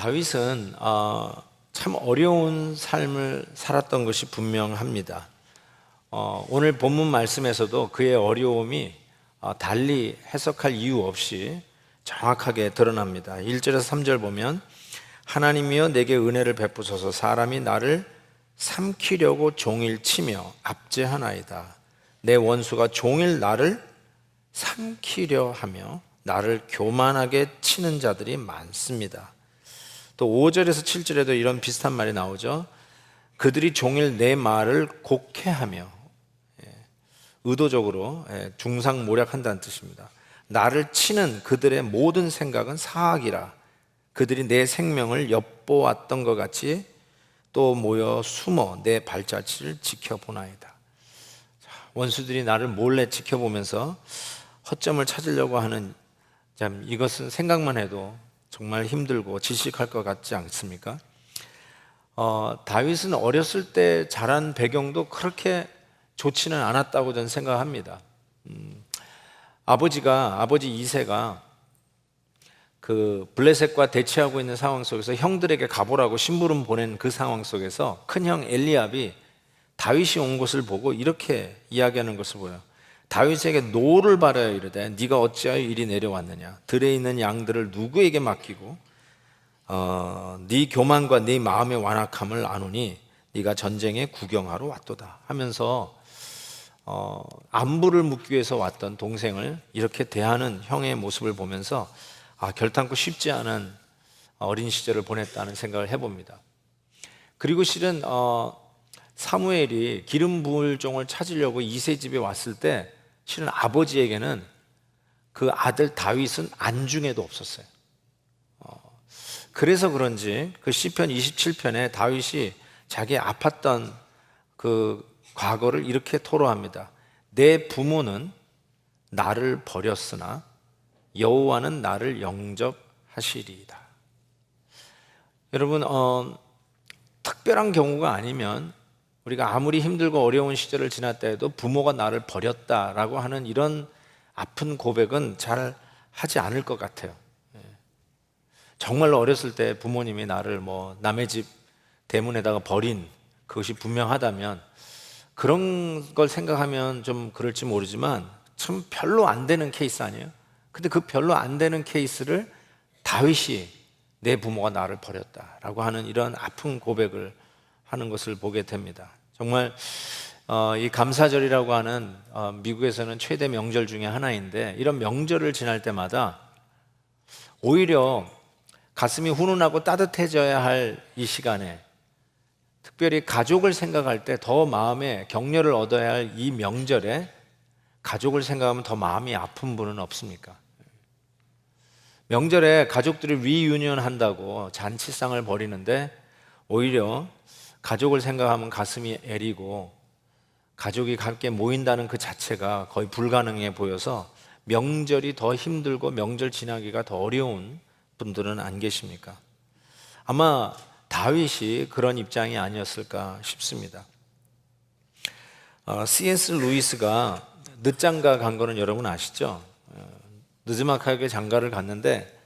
다윗은 어, 참 어려운 삶을 살았던 것이 분명합니다. 어, 오늘 본문 말씀에서도 그의 어려움이 어, 달리 해석할 이유 없이 정확하게 드러납니다. 1절에서 3절 보면 하나님이여 내게 은혜를 베푸소서 사람이 나를 삼키려고 종일 치며 압제하나이다. 내 원수가 종일 나를 삼키려 하며 나를 교만하게 치는 자들이 많습니다. 또 5절에서 7절에도 이런 비슷한 말이 나오죠. 그들이 종일 내 말을 곡해하며 예, 의도적으로 예, 중상 모략한다는 뜻입니다. 나를 치는 그들의 모든 생각은 사악이라 그들이 내 생명을 엿보았던 것 같이 또 모여 숨어 내 발자취를 지켜보나이다. 자, 원수들이 나를 몰래 지켜보면서 허점을 찾으려고 하는 참 이것은 생각만 해도 정말 힘들고 질식할 것 같지 않습니까? 어, 다윗은 어렸을 때 자란 배경도 그렇게 좋지는 않았다고 저는 생각합니다. 음, 아버지가 아버지 이세가 그 블레셋과 대치하고 있는 상황 속에서 형들에게 가보라고 심부름 보낸 그 상황 속에서 큰형 엘리압이 다윗이 온 것을 보고 이렇게 이야기하는 것을 보여. 다윗에게 노를 바라여 이르되 네가 어찌하여 이리 내려왔느냐 들에 있는 양들을 누구에게 맡기고 어, 네 교만과 네 마음의 완악함을 아노니 네가 전쟁에 구경하러 왔도다 하면서 어, 안부를 묻기 위해서 왔던 동생을 이렇게 대하는 형의 모습을 보면서 아, 결단코 쉽지 않은 어린 시절을 보냈다는 생각을 해봅니다. 그리고 실은 어, 사무엘이 기름 부을 종을 찾으려고 이세 집에 왔을 때 실은 아버지에게는 그 아들 다윗은 안중에도 없었어요. 어, 그래서 그런지 그 시편 27편에 다윗이 자기 아팠던 그 과거를 이렇게 토로합니다. 내 부모는 나를 버렸으나 여호와는 나를 영접하시리이다. 여러분 어, 특별한 경우가 아니면 우리가 아무리 힘들고 어려운 시절을 지났다 해도 부모가 나를 버렸다라고 하는 이런 아픈 고백은 잘 하지 않을 것 같아요. 예. 정말로 어렸을 때 부모님이 나를 뭐 남의 집 대문에다가 버린 그것이 분명하다면 그런 걸 생각하면 좀 그럴지 모르지만 참 별로 안 되는 케이스 아니에요? 근데 그 별로 안 되는 케이스를 다윗이 내 부모가 나를 버렸다라고 하는 이런 아픈 고백을 하는 것을 보게 됩니다. 정말 어, 이 감사절이라고 하는 어, 미국에서는 최대 명절 중에 하나인데 이런 명절을 지날 때마다 오히려 가슴이 훈훈하고 따뜻해져야 할 이 시간에 특별히 가족을 생각할 때 더 마음에 격려를 얻어야 할 이 명절에 가족을 생각하면 더 마음이 아픈 분은 없습니까? 명절에 가족들이 리유니언 한다고 잔치상을 벌이는데 오히려 가족을 생각하면 가슴이 애리고 가족이 함께 모인다는 그 자체가 거의 불가능해 보여서 명절이 더 힘들고 명절 지나기가 더 어려운 분들은 안 계십니까? 아마 다윗이 그런 입장이 아니었을까 싶습니다. 어, C.S. 루이스가 늦장가 간 거는 여러분 아시죠? 어, 느즈막하게 장가를 갔는데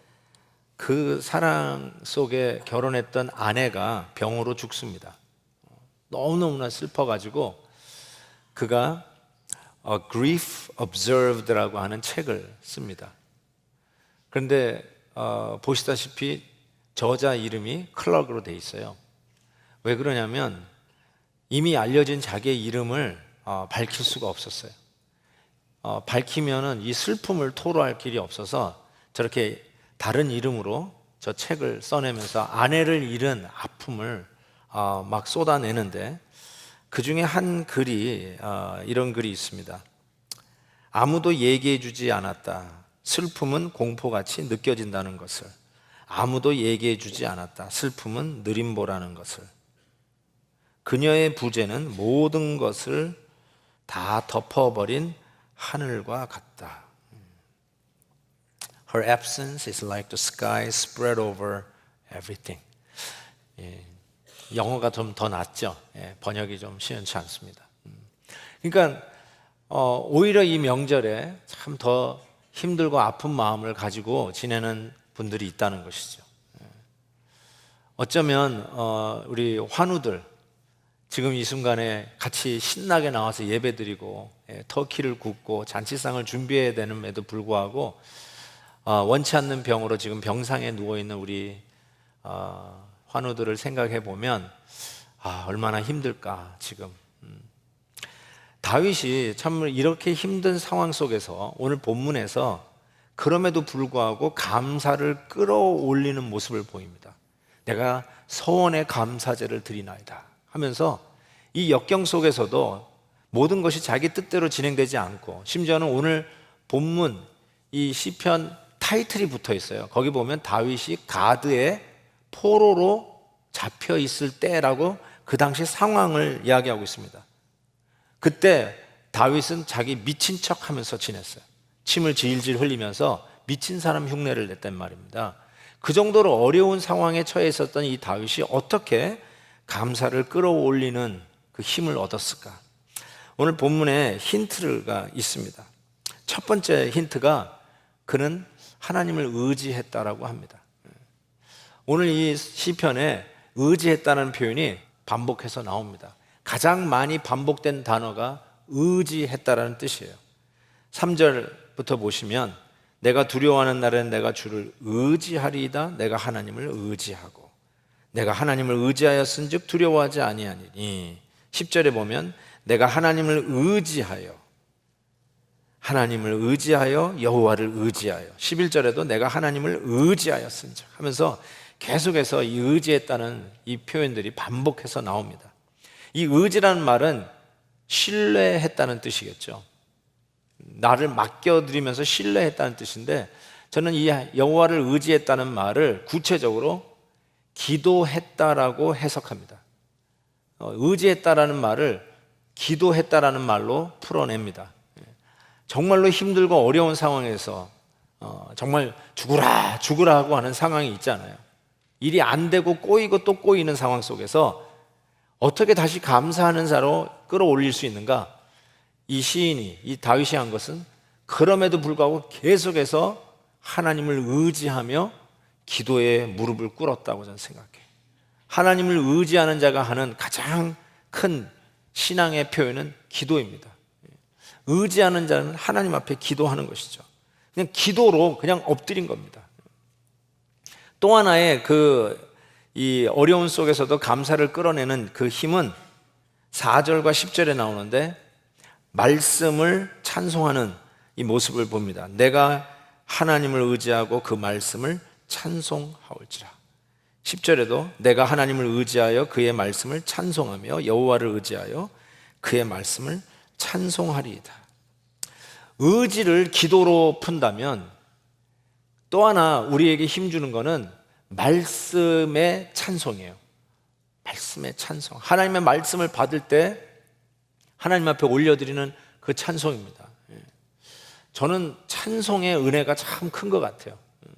그 사랑 속에 결혼했던 아내가 병으로 죽습니다. 너무너무나 슬퍼가지고 그가 A Grief Observed라고 하는 책을 씁니다. 그런데 어, 보시다시피 저자 이름이 클럭으로 돼 있어요. 왜 그러냐면 이미 알려진 자기의 이름을 어, 밝힐 수가 없었어요. 어, 밝히면은 이 슬픔을 토로할 길이 없어서 저렇게 다른 이름으로 저 책을 써내면서 아내를 잃은 아픔을 어, 막 쏟아내는데 그 중에 한 글이 어, 이런 글이 있습니다. 아무도 얘기해 주지 않았다. 슬픔은 공포같이 느껴진다는 것을. 아무도 얘기해 주지 않았다. 슬픔은 느림보라는 것을. 그녀의 부재는 모든 것을 다 덮어버린 하늘과 같다. Her absence is like the sky spread over everything. 예, 영어가 좀 더 낫죠. 예, 번역이 좀 시원치 않습니다. 음. 그러니까 어, 오히려 이 명절에 참 더 힘들고 아픈 마음을 가지고 지내는 분들이 있다는 것이죠. 예. 어쩌면 어, 우리 환우들 지금 이 순간에 같이 신나게 나와서 예배드리고 예, 터키를 굽고 잔치상을 준비해야 되는에도 불구하고 어, 원치 않는 병으로 지금 병상에 누워 있는 우리 어, 환우들을 생각해 보면 아, 얼마나 힘들까 지금 음. 다윗이 참 이렇게 힘든 상황 속에서 오늘 본문에서 그럼에도 불구하고 감사를 끌어올리는 모습을 보입니다. 내가 서원의 감사제를 드리나이다 하면서 이 역경 속에서도 모든 것이 자기 뜻대로 진행되지 않고 심지어는 오늘 본문 이 시편 타이틀이 붙어 있어요. 거기 보면 다윗이 가드의 포로로 잡혀 있을 때라고 그 당시 상황을 이야기하고 있습니다. 그때 다윗은 자기 미친 척 하면서 지냈어요. 침을 질질 흘리면서 미친 사람 흉내를 냈단 말입니다. 그 정도로 어려운 상황에 처해 있었던 이 다윗이 어떻게 감사를 끌어올리는 그 힘을 얻었을까? 오늘 본문에 힌트가 있습니다. 첫 번째 힌트가 그는 하나님을 의지했다라고 합니다. 오늘 이 시편에 의지했다는 표현이 반복해서 나옵니다. 가장 많이 반복된 단어가 의지했다라는 뜻이에요. 3절부터 보시면 내가 두려워하는 날엔 내가 주를 의지하리이다. 내가 하나님을 의지하고 내가 하나님을 의지하였은즉 두려워하지 아니하니니 10절에 보면 내가 하나님을 의지하여 하나님을 의지하여 여호와를 의지하여 11절에도 내가 하나님을 의지하였은즉 하면서 계속해서 이 의지했다는 이 표현들이 반복해서 나옵니다. 이 의지라는 말은 신뢰했다는 뜻이겠죠. 나를 맡겨드리면서 신뢰했다는 뜻인데 저는 이 여호와를 의지했다는 말을 구체적으로 기도했다라고 해석합니다. 어, 의지했다라는 말을 기도했다라는 말로 풀어냅니다. 정말로 힘들고 어려운 상황에서 어, 정말 죽으라 죽으라 하고 하는 상황이 있잖아요. 일이 안 되고 꼬이고 또 꼬이는 상황 속에서 어떻게 다시 감사하는 자로 끌어올릴 수 있는가? 이 시인이 이 다윗이 한 것은 그럼에도 불구하고 계속해서 하나님을 의지하며 기도에 무릎을 꿇었다고 저는 생각해요. 하나님을 의지하는 자가 하는 가장 큰 신앙의 표현은 기도입니다. 의지하는 자는 하나님 앞에 기도하는 것이죠. 그냥 기도로 그냥 엎드린 겁니다. 또 하나의 그 이 어려운 속에서도 감사를 끌어내는 그 힘은 4절과 10절에 나오는데 말씀을 찬송하는 이 모습을 봅니다. 내가 하나님을 의지하고 그 말씀을 찬송하올지라. 10절에도 내가 하나님을 의지하여 그의 말씀을 찬송하며 여호와를 의지하여 그의 말씀을 찬송하리이다. 의지를 기도로 푼다면 또 하나 우리에게 힘주는 것은 말씀의 찬송이에요. 말씀의 찬송. 하나님의 말씀을 받을 때 하나님 앞에 올려드리는 그 찬송입니다. 예. 저는 찬송의 은혜가 참 큰 것 같아요. 음.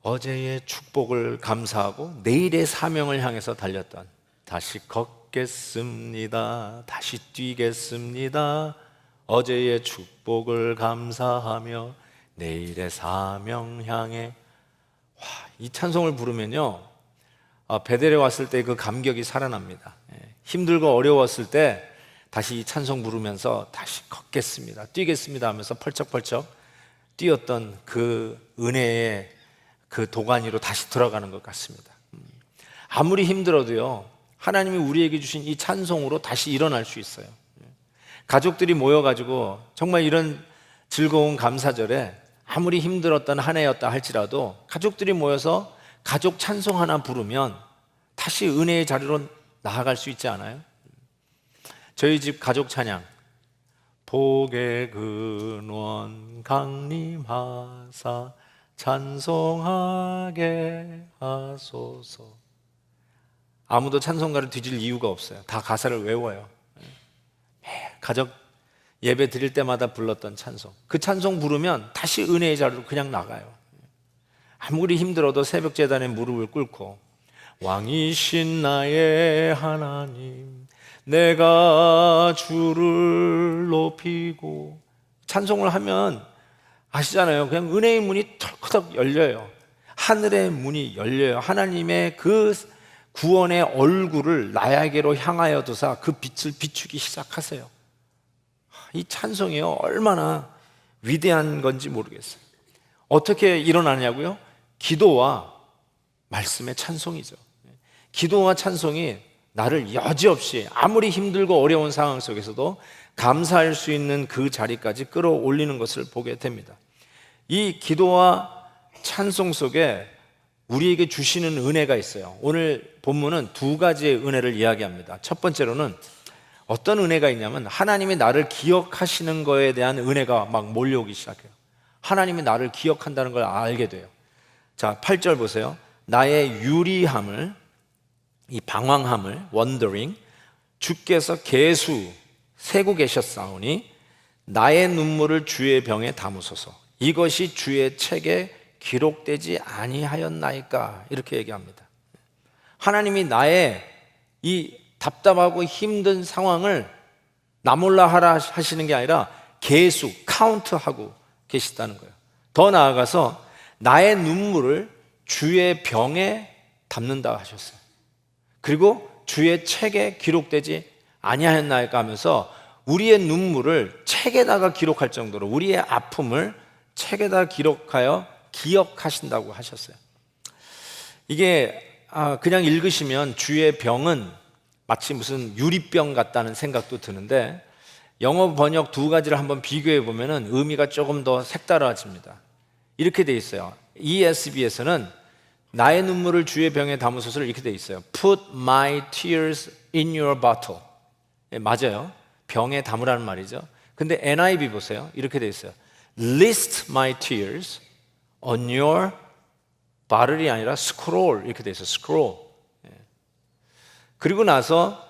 어제의 축복을 감사하고 내일의 사명을 향해서 달렸던 다시 걷겠습니다. 다시 뛰겠습니다. 어제의 축복을 감사하며 내일의 사명 향해 와, 이 찬송을 부르면요. 아, 베델에 왔을 때 그 감격이 살아납니다. 예, 힘들고 어려웠을 때 다시 이 찬송 부르면서 다시 걷겠습니다. 뛰겠습니다 하면서 펄쩍펄쩍 뛰었던 그 은혜의 그 도가니로 다시 들어가는 것 같습니다. 음, 아무리 힘들어도요. 하나님이 우리에게 주신 이 찬송으로 다시 일어날 수 있어요. 예, 가족들이 모여가지고 정말 이런 즐거운 감사절에 아무리 힘들었던 한 해였다 할지라도 가족들이 모여서 가족 찬송 하나 부르면 다시 은혜의 자리로 나아갈 수 있지 않아요? 저희 집 가족 찬양 복의 근원 강림하사 찬송하게 하소서. 아무도 찬송가를 뒤질 이유가 없어요. 다 가사를 외워요. 매 가족 예배 드릴 때마다 불렀던 찬송 그 찬송 부르면 다시 은혜의 자리로 그냥 나가요 아무리 힘들어도 새벽 재단에 무릎을 꿇고 왕이신 나의 하나님 내가 주를 높이고 찬송을 하면 아시잖아요. 그냥 은혜의 문이 털커덕 열려요. 하늘의 문이 열려요. 하나님의 그 구원의 얼굴을 나에게로 향하여 두사 그 빛을 비추기 시작하세요. 이 찬송이요 얼마나 위대한 건지 모르겠어요. 어떻게 일어나냐고요? 기도와 말씀의 찬송이죠. 기도와 찬송이 나를 여지없이 아무리 힘들고 어려운 상황 속에서도 감사할 수 있는 그 자리까지 끌어올리는 것을 보게 됩니다. 이 기도와 찬송 속에 우리에게 주시는 은혜가 있어요. 오늘 본문은 두 가지의 은혜를 이야기합니다. 첫 번째로는 어떤 은혜가 있냐면 하나님이 나를 기억하시는 거에 대한 은혜가 막 몰려오기 시작해요. 하나님이 나를 기억한다는 걸 알게 돼요. 자, 8절 보세요. 나의 유리함을 이 방황함을 wondering 주께서 계수 세고 계셨사오니 나의 눈물을 주의 병에 담으소서. 이것이 주의 책에 기록되지 아니하였나이까 이렇게 얘기합니다. 하나님이 나의 이 답답하고 힘든 상황을 나몰라 하라 하시는 게 아니라 계수 카운트하고 계시다는 거예요. 더 나아가서 나의 눈물을 주의 병에 담는다 하셨어요. 그리고 주의 책에 기록되지 아니하였나이까 하면서 우리의 눈물을 책에다가 기록할 정도로 우리의 아픔을 책에다 기록하여 기억하신다고 하셨어요. 이게 아, 그냥 읽으시면 주의 병은 마치 무슨 유리병 같다는 생각도 드는데 영어 번역 두 가지를 한번 비교해 보면은 의미가 조금 더 색달라집니다. 이렇게 돼 있어요. ESB에서는 나의 눈물을 주의 병에 담으소서를 이렇게 돼 있어요. Put my tears in your bottle. 예, 맞아요. 병에 담으라는 말이죠. 근데 NIV 보세요. 이렇게 돼 있어요. List my tears on your bottle이 아니라 scroll 이렇게 돼 있어요. scroll. 예. 그리고 나서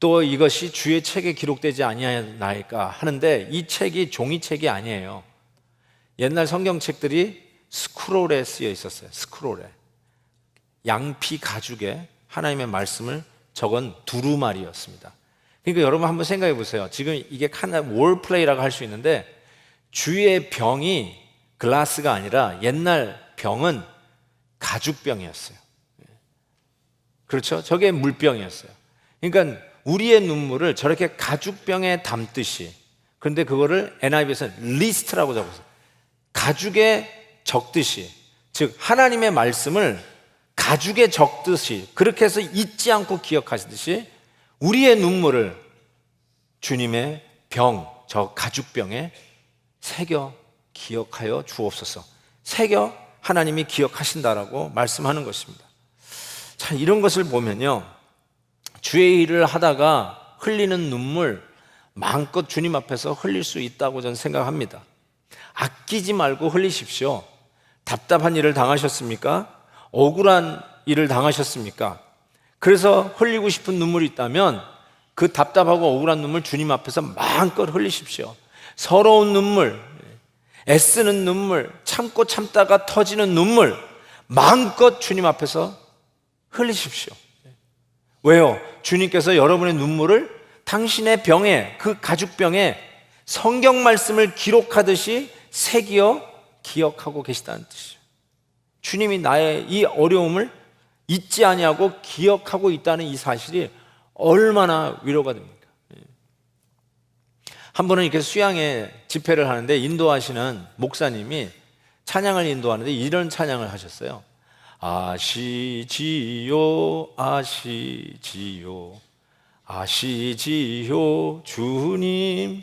또 이것이 주의 책에 기록되지 아니하나이까 하는데 이 책이 종이책이 아니에요. 옛날 성경책들이 스크롤에 쓰여 있었어요. 스크롤에. 양피 가죽에 하나님의 말씀을 적은 두루마리였습니다. 그러니까 여러분 한번 생각해 보세요. 지금 이게 하나 월플레이라고 할 수 있는데 주의 병이 글라스가 아니라 옛날 병은 가죽병이었어요. 그렇죠? 저게 물병이었어요. 그러니까 우리의 눈물을 저렇게 가죽병에 담듯이 그런데 그거를 NIV에서는 리스트라고 적었어요. 가죽에 적듯이 즉 하나님의 말씀을 가죽에 적듯이 그렇게 해서 잊지 않고 기억하시듯이 우리의 눈물을 주님의 병, 저 가죽병에 새겨 기억하여 주옵소서. 새겨 하나님이 기억하신다라고 말씀하는 것입니다. 자, 이런 것을 보면요. 주의 일을 하다가 흘리는 눈물 마음껏 주님 앞에서 흘릴 수 있다고 저는 생각합니다. 아끼지 말고 흘리십시오. 답답한 일을 당하셨습니까? 억울한 일을 당하셨습니까? 그래서 흘리고 싶은 눈물이 있다면 그 답답하고 억울한 눈물 주님 앞에서 마음껏 흘리십시오. 서러운 눈물, 애쓰는 눈물, 참고 참다가 터지는 눈물, 마음껏 주님 앞에서 흘리십시오. 왜요? 주님께서 여러분의 눈물을 당신의 병에, 그 가죽병에 성경 말씀을 기록하듯이 새기어 기억하고 계시다는 뜻이에요. 주님이 나의 이 어려움을 잊지 아니하고 기억하고 있다는 이 사실이 얼마나 위로가 됩니까? 예. 한 번은 이렇게 수양에 집회를 하는데 인도하시는 목사님이 찬양을 인도하는데 이런 찬양을 하셨어요. 아시지요, 아시지요, 아시지요, 주님.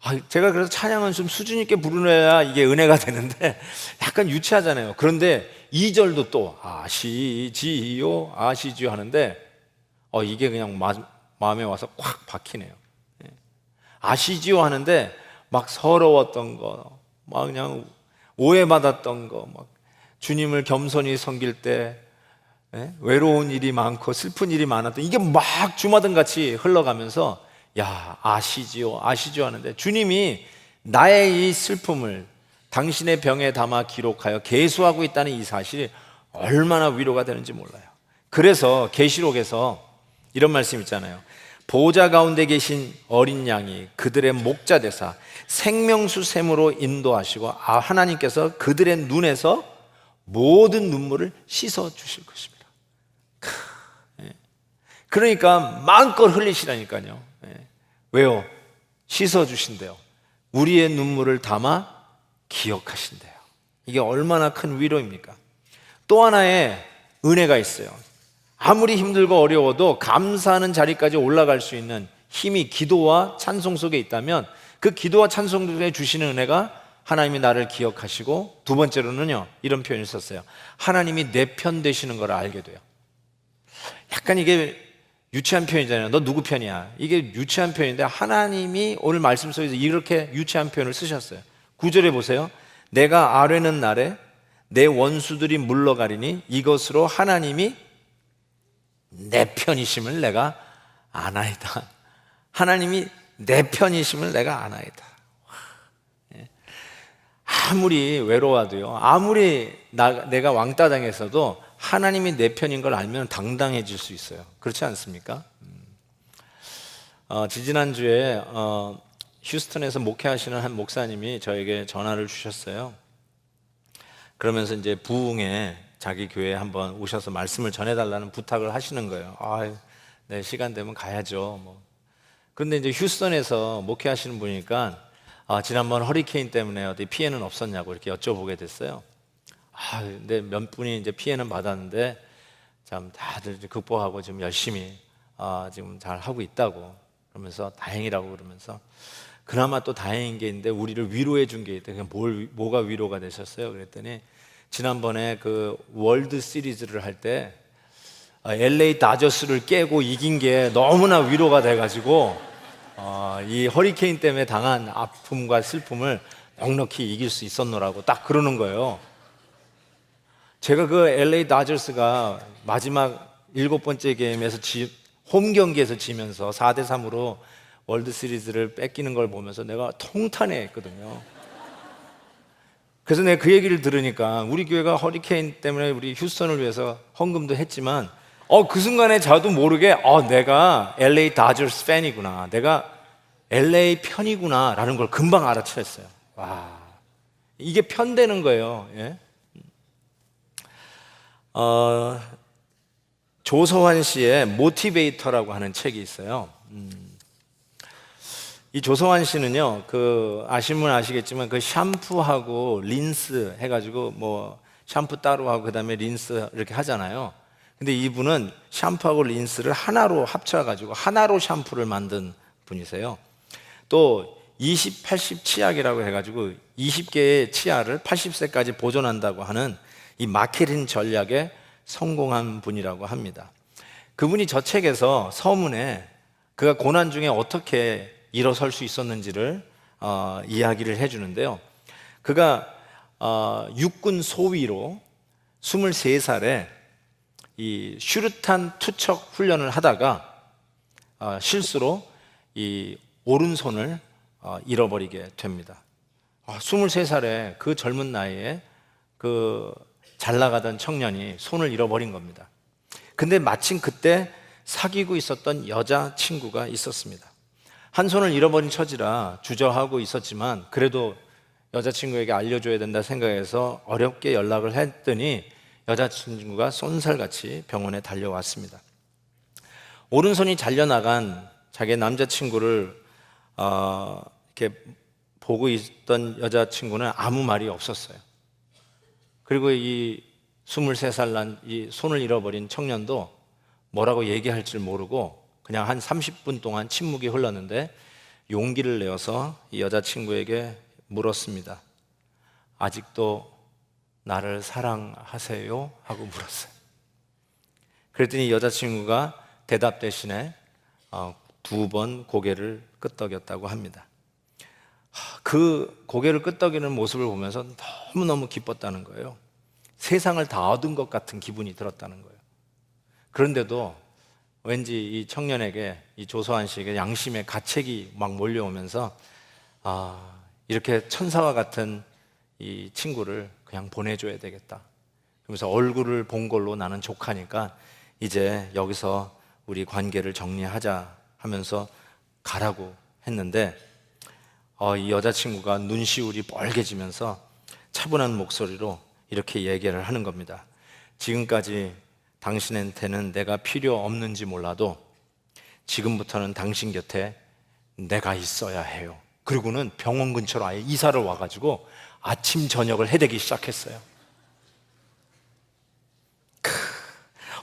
아, 제가 그래서 찬양은 좀 수준 있게 부르려야 이게 은혜가 되는데 약간 유치하잖아요. 그런데 2절도 또 아시지요, 아시지요 하는데 어, 이게 그냥 마, 마음에 와서 콱 박히네요. 예. 아시지요 하는데 막 서러웠던 거, 막 그냥 오해받았던 거, 막 주님을 겸손히 섬길 때 예? 외로운 일이 많고 슬픈 일이 많았던 이게 막 주마등 같이 흘러가면서 야 아시지요 아시죠 하는데 주님이 나의 이 슬픔을 당신의 병에 담아 기록하여 계수하고 있다는 이 사실이 얼마나 위로가 되는지 몰라요. 그래서 계시록에서 이런 말씀 있잖아요. 보좌 가운데 계신 어린 양이 그들의 목자 되사 생명수 샘으로 인도하시고 아 하나님께서 그들의 눈에서 모든 눈물을 씻어 주실 것입니다. 크, 예. 그러니까 마음껏 흘리시라니까요. 예. 왜요? 씻어 주신대요. 우리의 눈물을 담아 기억하신대요. 이게 얼마나 큰 위로입니까? 또 하나의 은혜가 있어요. 아무리 힘들고 어려워도 감사하는 자리까지 올라갈 수 있는 힘이 기도와 찬송 속에 있다면 그 기도와 찬송 속에 주시는 은혜가 하나님이 나를 기억하시고 두 번째로는요 이런 표현을 썼어요. 하나님이 내 편 되시는 걸 알게 돼요. 약간 이게 유치한 표현이잖아요. 너 누구 편이야? 이게 유치한 표현인데 하나님이 오늘 말씀 속에서 이렇게 유치한 표현을 쓰셨어요. 구절에 보세요. 내가 아뢰는 날에 내 원수들이 물러가리니 이것으로 하나님이 내 편이심을 내가 아나이다. 하나님이 내 편이심을 내가 아나이다. 예. 아무리 외로워도요, 아무리 나, 내가 왕따 당했어도 하나님이 내 편인 걸 알면 당당해질 수 있어요. 그렇지 않습니까? 음. 어, 지지난주에 어, 휴스턴에서 목회하시는 한 목사님이 저에게 전화를 주셨어요. 그러면서 이제 부흥에 자기 교회에 한번 오셔서 말씀을 전해달라는 부탁을 하시는 거예요. 아, 네 시간 되면 가야죠. 뭐. 그런데 이제 휴스턴에서 목회하시는 분이니까 아, 지난번 허리케인 때문에 어디 피해는 없었냐고 이렇게 여쭤보게 됐어요. 아, 근데 몇 분이 이제 피해는 받았는데 참 다들 극복하고 지금 열심히 아, 지금 잘 하고 있다고 그러면서 다행이라고 그러면서 그나마 또 다행인 게 있는데 우리를 위로해 준 게 있대. 그냥 뭘 뭐가 위로가 되셨어요? 그랬더니 지난번에 그 월드 시리즈를 할 때 LA 다저스를 깨고 이긴 게 너무나 위로가 돼가지고 어, 이 허리케인 때문에 당한 아픔과 슬픔을 넉넉히 이길 수 있었노라고 딱 그러는 거예요. 제가 그 LA 다저스가 마지막 일곱 번째 게임에서 지, 홈 경기에서 지면서 4대 3으로 월드 시리즈를 뺏기는 걸 보면서 내가 통탄해 했거든요. 그래서 내가 그 얘기를 들으니까 우리 교회가 허리케인 때문에 우리 휴스턴을 위해서 헌금도 했지만 어 그 순간에 저도 모르게 어 내가 LA 다저스 팬이구나. 내가 LA 편이구나 라는 걸 금방 알아챘어요. 와. 이게 편되는 거예요. 예? 어, 조서환 씨의 모티베이터라고 하는 책이 있어요. 음. 이 조서환 씨는요, 그 아시면 아시겠지만 그 샴푸하고 린스 해가지고 뭐 샴푸 따로 하고 그다음에 린스 이렇게 하잖아요. 근데 이분은 샴푸하고 린스를 하나로 합쳐가지고 하나로 샴푸를 만든 분이세요. 또 20, 80 치약이라고 해가지고 20개의 치아를 80세까지 보존한다고 하는 이 마케팅 전략에 성공한 분이라고 합니다. 그분이 저 책에서 서문에 그가 고난 중에 어떻게 일어설 수 있었는지를 어, 이야기를 해주는데요. 그가 어, 육군 소위로 23살에 이 슈르탄 투척 훈련을 하다가 어, 실수로 이 오른손을 어, 잃어버리게 됩니다. 아, 23살에 그 젊은 나이에 그 잘 나가던 청년이 손을 잃어버린 겁니다. 근데 마침 그때 사귀고 있었던 여자 친구가 있었습니다. 한 손을 잃어버린 처지라 주저하고 있었지만 그래도 여자친구에게 알려줘야 된다 생각해서 어렵게 연락을 했더니 여자친구가 쏜살같이 병원에 달려왔습니다. 오른손이 잘려나간 자기 남자친구를 어, 이렇게 보고 있던 여자친구는 아무 말이 없었어요. 그리고 이 23살 난 이 손을 잃어버린 청년도 뭐라고 얘기할 줄 모르고 그냥 한 30분 동안 침묵이 흘렀는데 용기를 내어서 이 여자친구에게 물었습니다. 아직도 나를 사랑하세요? 하고 물었어요. 그랬더니 여자친구가 대답 대신에 어, 두번 고개를 끄덕였다고 합니다. 그 고개를 끄덕이는 모습을 보면서 너무너무 기뻤다는 거예요. 세상을 다 얻은 것 같은 기분이 들었다는 거예요. 그런데도 왠지 이 청년에게 이 조소한 씨에게 양심의 가책이 막 몰려오면서 아, 이렇게 천사와 같은 이 친구를 그냥 보내줘야 되겠다. 그러면서 얼굴을 본 걸로 나는 족하니까 이제 여기서 우리 관계를 정리하자 하면서 가라고 했는데 어, 이 여자친구가 눈시울이 뻘개지면서 차분한 목소리로 이렇게 얘기를 하는 겁니다. 지금까지 당신한테는 내가 필요 없는지 몰라도 지금부터는 당신 곁에 내가 있어야 해요. 그리고는 병원 근처로 아예 이사를 와가지고 아침 저녁을 해대기 시작했어요. 크,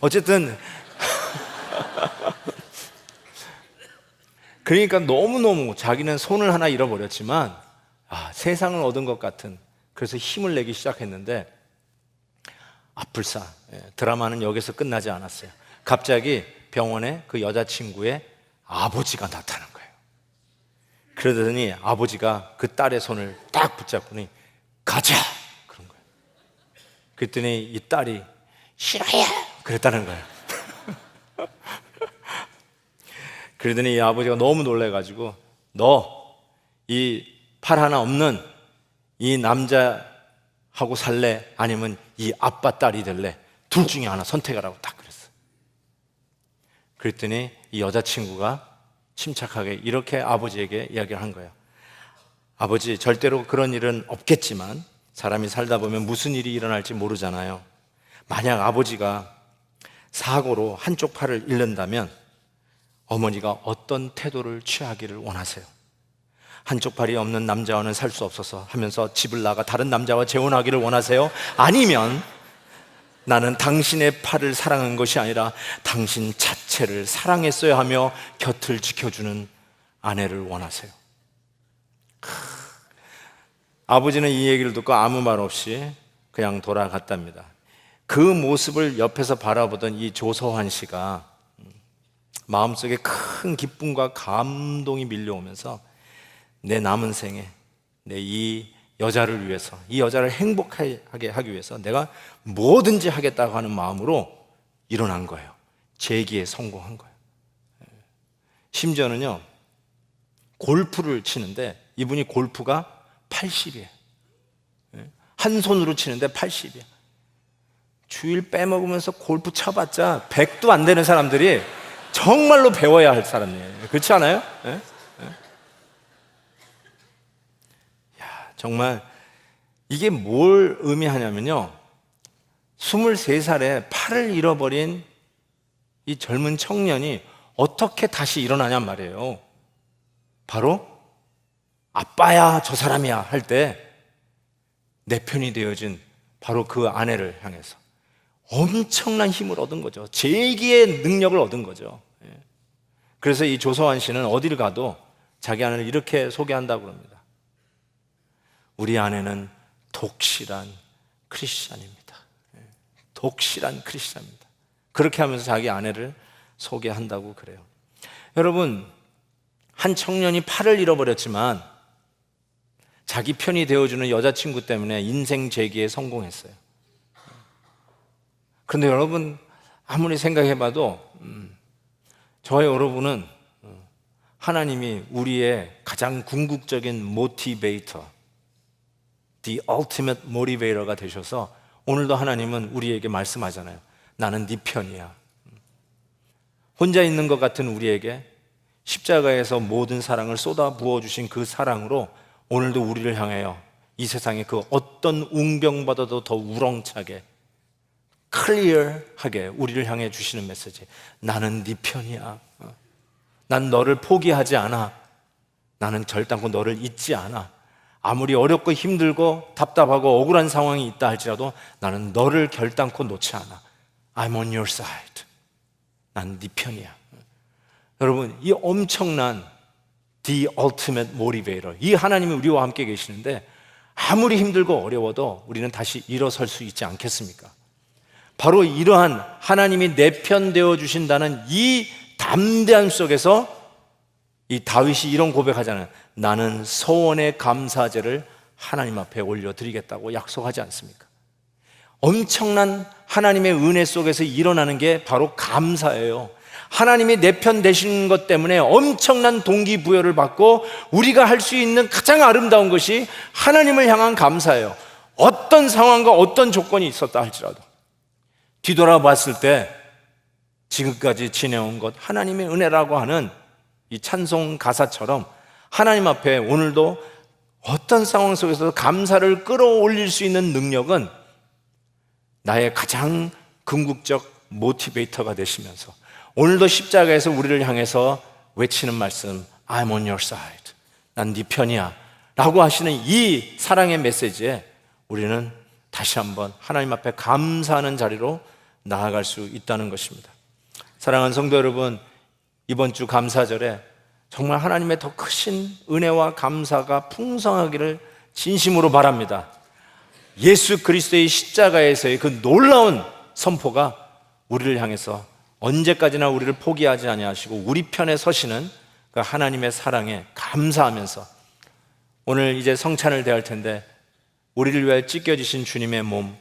어쨌든 그러니까 너무너무 자기는 손을 하나 잃어버렸지만 아, 세상을 얻은 것 같은 그래서 힘을 내기 시작했는데 아플싸 예, 드라마는 여기서 끝나지 않았어요. 갑자기 병원에 그 여자친구의 아버지가 나타난 거예요. 그러더니 아버지가 그 딸의 손을 딱 붙잡고니 가자 그런 거예요. 그랬더니 이 딸이 싫어요 그랬다는 거예요. 그러더니 이 아버지가 너무 놀래가지고 너 이 팔 하나 없는 이 남자하고 살래 아니면 이 아빠 딸이 될래 둘 중에 하나 선택하라고 딱 그랬어. 그랬더니 이 여자친구가 침착하게 이렇게 아버지에게 이야기를 한 거예요. 아버지 절대로 그런 일은 없겠지만 사람이 살다 보면 무슨 일이 일어날지 모르잖아요. 만약 아버지가 사고로 한쪽 팔을 잃는다면 어머니가 어떤 태도를 취하기를 원하세요? 한쪽 팔이 없는 남자와는 살 수 없어서 하면서 집을 나가 다른 남자와 재혼하기를 원하세요? 아니면 나는 당신의 팔을 사랑한 것이 아니라 당신 자체를 사랑했어야 하며 곁을 지켜주는 아내를 원하세요. 크. 아버지는 이 얘기를 듣고 아무 말 없이 그냥 돌아갔답니다. 그 모습을 옆에서 바라보던 이 조서환 씨가 마음속에 큰 기쁨과 감동이 밀려오면서 내 남은 생에 내 이 여자를 위해서 이 여자를 행복하게 하기 위해서 내가 뭐든지 하겠다고 하는 마음으로 일어난 거예요. 재기에 성공한 거예요. 심지어는요 골프를 치는데 이분이 골프가 80이에요. 한 손으로 치는데 80이야. 주일 빼먹으면서 골프 쳐봤자 100도 안 되는 사람들이 정말로 배워야 할 사람이에요. 그렇지 않아요? 예? 예? 야, 정말 이게 뭘 의미하냐면요. 23살에 팔을 잃어버린 이 젊은 청년이 어떻게 다시 일어나냔 말이에요. 바로 아빠야 저 사람이야 할 때 내 편이 되어진 바로 그 아내를 향해서 엄청난 힘을 얻은 거죠. 제기의 능력을 얻은 거죠. 예. 그래서 이 조서환 씨는 어디를 가도 자기 아내를 이렇게 소개한다고 합니다. 우리 아내는 독실한 크리스찬입니다. 예. 독실한 크리스찬입니다. 그렇게 하면서 자기 아내를 소개한다고 그래요. 여러분, 한 청년이 팔을 잃어버렸지만 자기 편이 되어주는 여자친구 때문에 인생 재기에 성공했어요. 그런데 여러분 아무리 생각해봐도 음, 저와 여러분은 어, 하나님이 우리의 가장 궁극적인 모티베이터, the ultimate motivator가 되셔서 오늘도 하나님은 우리에게 말씀하잖아요. 나는 네 편이야. 혼자 있는 것 같은 우리에게 십자가에서 모든 사랑을 쏟아 부어 주신 그 사랑으로 오늘도 우리를 향하여 이 세상의 그 어떤 웅병보다도 더 우렁차게 클리어하게 우리를 향해 주시는 메시지. 나는 네 편이야. 어. 난 너를 포기하지 않아. 나는 절단코 너를 잊지 않아. 아무리 어렵고 힘들고 답답하고 억울한 상황이 있다 할지라도 나는 너를 결단코 놓지 않아. I'm on your side. 난 네 편이야. 여러분, 이 엄청난 the ultimate motivator. 이 하나님이 우리와 함께 계시는데 아무리 힘들고 어려워도 우리는 다시 일어설 수 있지 않겠습니까? 바로 이러한 하나님이 내 편 되어 주신다는 이 담대함 속에서 이 다윗이 이런 고백하잖아요. 나는 서원의 감사제를 하나님 앞에 올려드리겠다고 약속하지 않습니까? 엄청난 하나님의 은혜 속에서 일어나는 게 바로 감사예요. 하나님이 내 편 되시는 것 때문에 엄청난 동기부여를 받고 우리가 할 수 있는 가장 아름다운 것이 하나님을 향한 감사예요. 어떤 상황과 어떤 조건이 있었다 할지라도 뒤돌아봤을 때 지금까지 지내온 것 하나님의 은혜라고 하는 이 찬송 가사처럼 하나님 앞에 오늘도 어떤 상황 속에서 감사를 끌어올릴 수 있는 능력은 나의 가장 궁극적 모티베이터가 되시면서 오늘도 십자가에서 우리를 향해서 외치는 말씀 I'm on your side. 난 네 편이야. 라고 하시는 이 사랑의 메시지에 우리는 다시 한번 하나님 앞에 감사하는 자리로 나아갈 수 있다는 것입니다. 사랑하는 성도 여러분, 이번 주 감사절에 정말 하나님의 더 크신 은혜와 감사가 풍성하기를 진심으로 바랍니다. 예수 그리스도의 십자가에서의 그 놀라운 선포가 우리를 향해서 언제까지나 우리를 포기하지 아니하시고 우리 편에 서시는 그 하나님의 사랑에 감사하면서 오늘 이제 성찬을 대할 텐데 우리를 위해 찢겨지신 주님의 몸,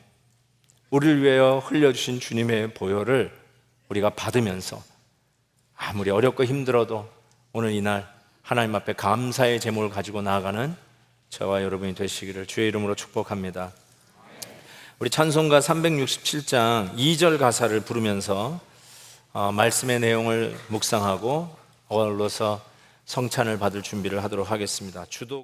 우리를 위하여 흘려주신 주님의 보혈을 우리가 받으면서 아무리 어렵고 힘들어도 오늘 이날 하나님 앞에 감사의 제목을 가지고 나아가는 저와 여러분이 되시기를 주의 이름으로 축복합니다. 우리 찬송가 367장 2절 가사를 부르면서 어, 말씀의 내용을 묵상하고 어울러서 성찬을 받을 준비를 하도록 하겠습니다. 주도